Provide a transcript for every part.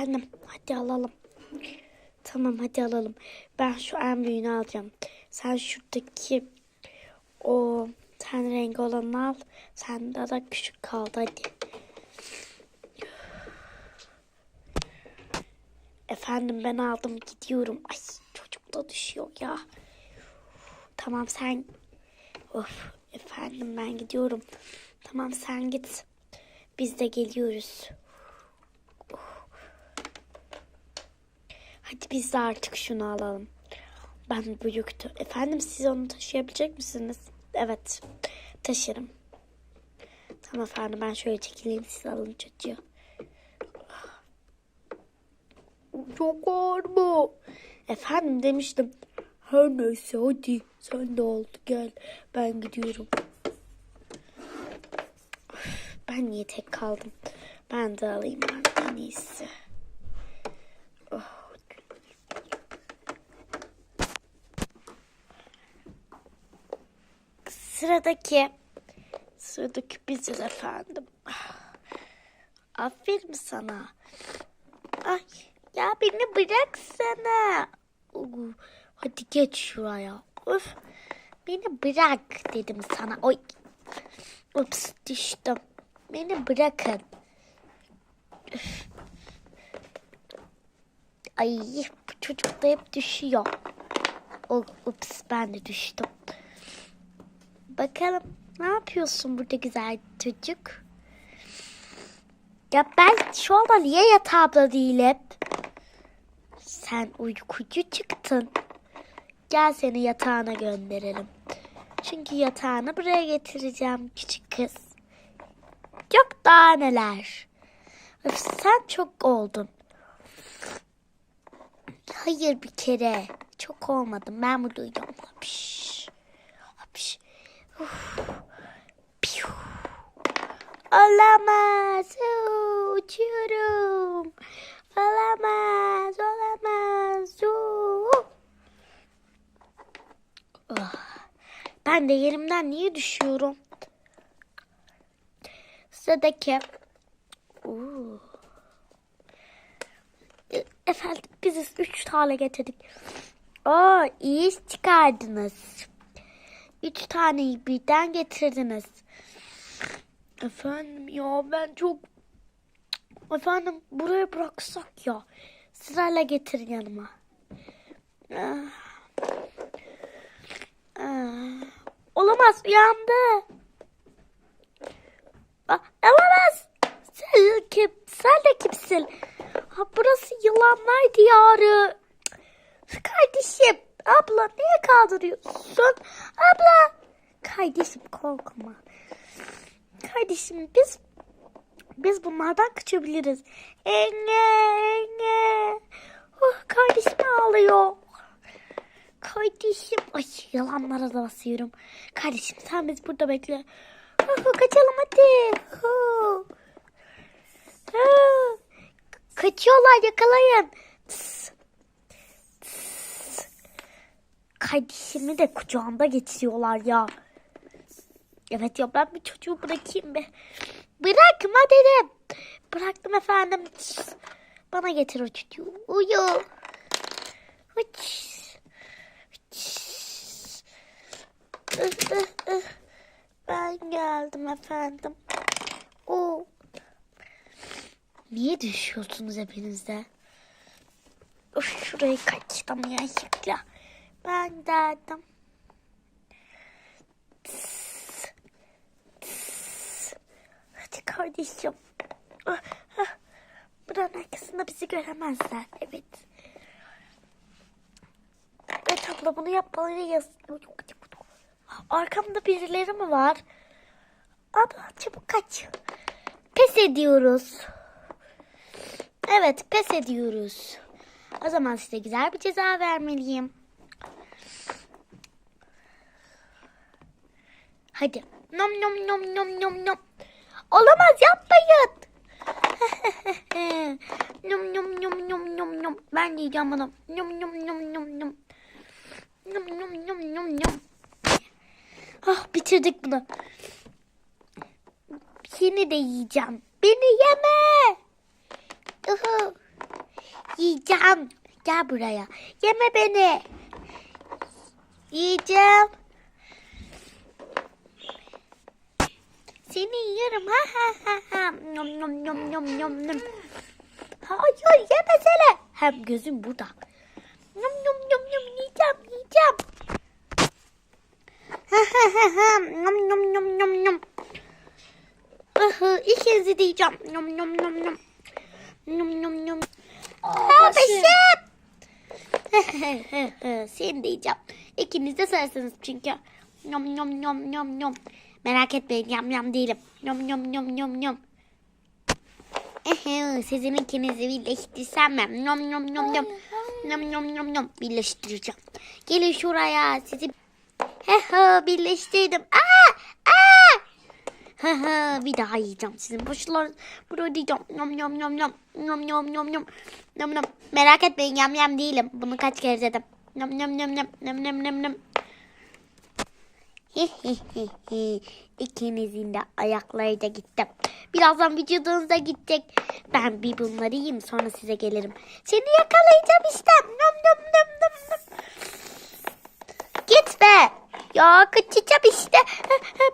Efendim hadi alalım. Tamam hadi alalım. Ben şu en büyüğünü alacağım. Sen şuradaki o ten rengi olanı al. Sende de küçük kaldı hadi. Efendim ben aldım gidiyorum. Ay çocuk da düşüyor ya. Tamam sen Of efendim ben gidiyorum. Tamam sen git. Biz de geliyoruz. Hadi biz de artık şunu alalım. Ben büyüktü. Efendim siz onu taşıyabilecek misiniz? Evet taşırım. Tamam efendim ben şöyle çekileyim siz alın çocuğu. Çok ağır bu. Efendim demiştim. Her neyse hadi sen de oldu gel. Ben gidiyorum. Ben niye tek kaldım? Ben de alayım ben en iyisi. Oh. Sıradaki sıradaki biziz efendim. Aferin sana. Ay ya beni bıraksana. Hadi geç şuraya. Öf. Beni bırak dedim sana. Oy. Ups düştüm. Beni bırakın. Ay bu çocuk da hep düşüyor. O, ups ben de düştüm. Bakalım ne yapıyorsun burada güzel çocuk? Ya ben şu anda niye yatağımda değilim? Sen uykucu çıktın. Gel seni yatağına gönderelim. Çünkü yatağını buraya getireceğim küçük kız. Yok daha neler. Öf, sen çok oldun. Hayır bir kere. Çok olmadım. Ben burada uyuyorum. Olamaz. Uçuyorum. Olamaz. Olamaz. Ah, Ben de yerimden niye düşüyorum? Sıradaki. Oo. Efendim biz üç tane getirdik. Aa iyi iş çıkardınız. Üç taneyi birden getirdiniz. Efendim ya ben çok... Efendim buraya bıraksak ya. Sırayla getir yanıma. Ah. Ah. Olamaz uyandı. Ah, olamaz. Sen kim? Sen de kimsin? Ha, burası yılanlar diyarı. Kardeşim, abla niye kaldırıyorsun? Abla. Kardeşim korkma. Kardeşim biz biz bunlardan kaçabiliriz. Enge, enge. Oh, kardeşim ağlıyor. Kardeşim. Ay yalanlara da basıyorum. Kardeşim sen biz burada bekle. Oh, kaçalım hadi. Oh. Oh. Kaçıyorlar yakalayın. Tıs. Tıs. Kardeşimi de kucağında getiriyorlar ya. Evet ya ben bir çocuğu bırakayım be. Bırakma dedim. Bıraktım efendim. Bana getir o çocuğu. Uyu. Uç. Uç. Ben geldim efendim. Oo. Niye düşüyorsunuz hepinizde? Of şurayı kaçtım ya yıkla. Ben derdim. Tıs, tıs. Hadi kardeşim. Ah, ah. Buranın arkasında bizi göremezler. Evet. Evet abla bunu yapmalıyız. Arkamda birileri mi var? Abla çabuk kaç. Pes ediyoruz. Evet pes ediyoruz. O zaman size güzel bir ceza vermeliyim. Hadi. Nom nom nom nom nom nom. Olamaz yapmayın. nom nom nom nom nom nom. Ben yiyeceğim bunu. Nom nom nom nom nom. Nom nom nom nom nom. Ah bitirdik bunu. Seni de yiyeceğim. Beni yeme. Uhu. Yiyeceğim. Gel buraya. Yeme beni. Yiyeceğim. Seni yiyorum. Ha ha ha ha. Nom nom nom nom nom nom. Hayır yemesene. Hem gözüm burada. Nom nom nom nom yiyeceğim yiyeceğim. Ha ha ha ha. Nom nom nom nom nom. Aha, ikinizi de yiyeceğim. Nom nom nom nom. Nom nom nom. Aa, başım. Seni de yiyeceğim. İkiniz de sayısınız çünkü. Nom nom nom nom nom. Merak etmeyin yam yam değilim. Nom nom nom nom. Ehe, Sizin ikinizi birleştirsem ben. Nom nom nom nom. Nom nom nom nom. Birleştireceğim. Gelin şuraya sizi. Hehe birleştirdim. Aa! Aa! Hehe bir daha yiyeceğim sizin boşlar. Burada yiyeceğim. Nom nom nom nom. Nom nom nom nom. Nom nom. Merak etmeyin yam yam değilim. Bunu kaç kere dedim. Nom nom nom nom. Nom nom nom nom. İkinizin de ayakları da gitti. Birazdan vücudunuz gidecek. Ben bir bunları yiyeyim sonra size gelirim. Seni yakalayacağım işte. Nom nom nom nom nom. Gitme. Ya kaçacağım işte.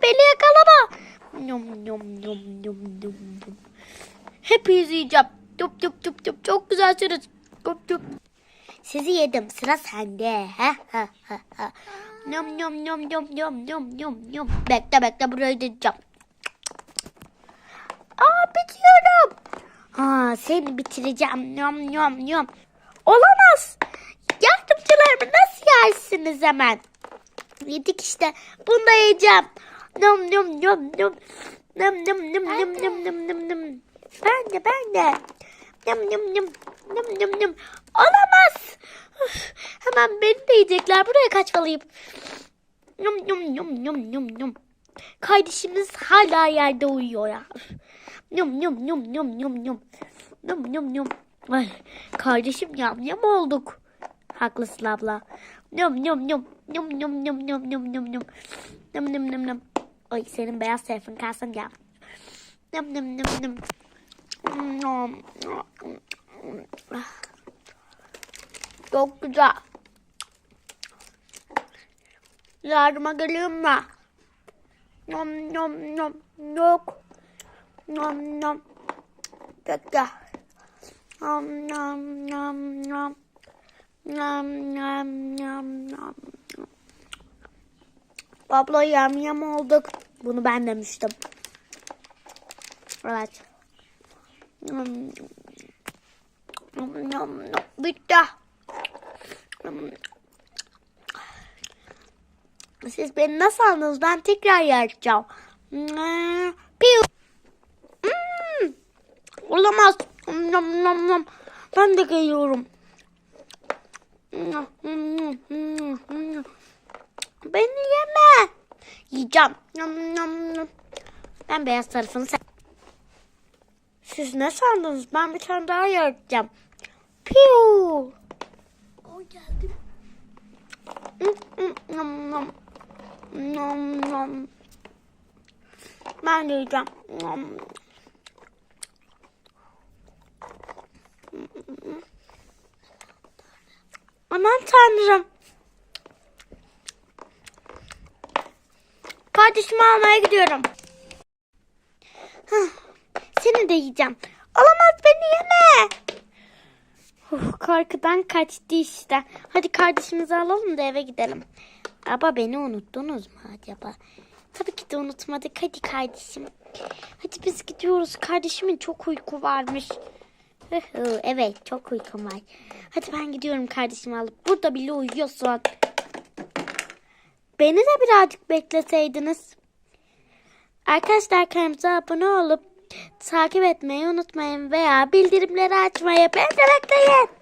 Beni yakalama. Nom nom nom nom nom nom. Hepinizi yiyeceğim. Dup dup dup dup. Çok güzelsiniz. Dup dup. Sizi yedim. Sıra sende. Ha ha ha ha. Nom nom nom nom nom nom nom nom. Bekle bekle burayı diyeceğim. Aa bitiyorum. Ha seni bitireceğim. Nom nom nom. Olamaz. Yardımcılarımı nasıl yersiniz hemen? Yedik işte. Bunu da yiyeceğim. Nom nom nom nom. Nom nom nom nom nom nom nom nom. Ben de ben de. Nom nom nom. Nom nom nom. Olamaz. Üf, hemen beni de yiyecekler. Buraya kaçmalıyım. Nom nom nom nom nom nom. Kardeşimiz hala yerde uyuyor ya. Nom nom nom nom nom nom. Nom nom nom. Ay, kardeşim yamyam olduk. Haklısın abla. Nom nom nom. Nom nom nom nom nom nom nom. Nom nom nom nom. Ay senin beyaz telefon kalsın ya. Nom nom nom nom. Nom. Çok güzel. Yardıma geliyor mu? Nom nom nom. Yok. Nom nom. Bekle. Nom nom nom nom. Nom nom nom nom. Abla yam yam olduk. Bunu ben demiştim. Evet. Nom nom nom. Bitti. Siz beni nasıl anladınız? Ben tekrar yapacağım. Hmm, Piu. Hmm. Olamaz. Nom nom nom. Ben de geliyorum. Beni yeme. Yiyeceğim. Nom, nom, nom. Ben beyaz tarafını sen. Siz ne sandınız? Ben bir tane daha yapacağım. Piu. O geldi. Ben de yiyeceğim. Aman tanrım. Kardeşimi almaya gidiyorum. Seni de yiyeceğim. Olamaz korkudan kaçtı işte. Hadi kardeşimizi alalım da eve gidelim. Ama beni unuttunuz mu acaba? Tabii ki de unutmadık. Hadi kardeşim. Hadi biz gidiyoruz. Kardeşimin çok uyku varmış. Evet çok uykum var. Hadi ben gidiyorum kardeşimi alıp. Burada bile uyuyorsun. Beni de birazcık bekleseydiniz. Arkadaşlar kanalımıza abone olup takip etmeyi unutmayın veya bildirimleri açmayı. Beni de bekleyin.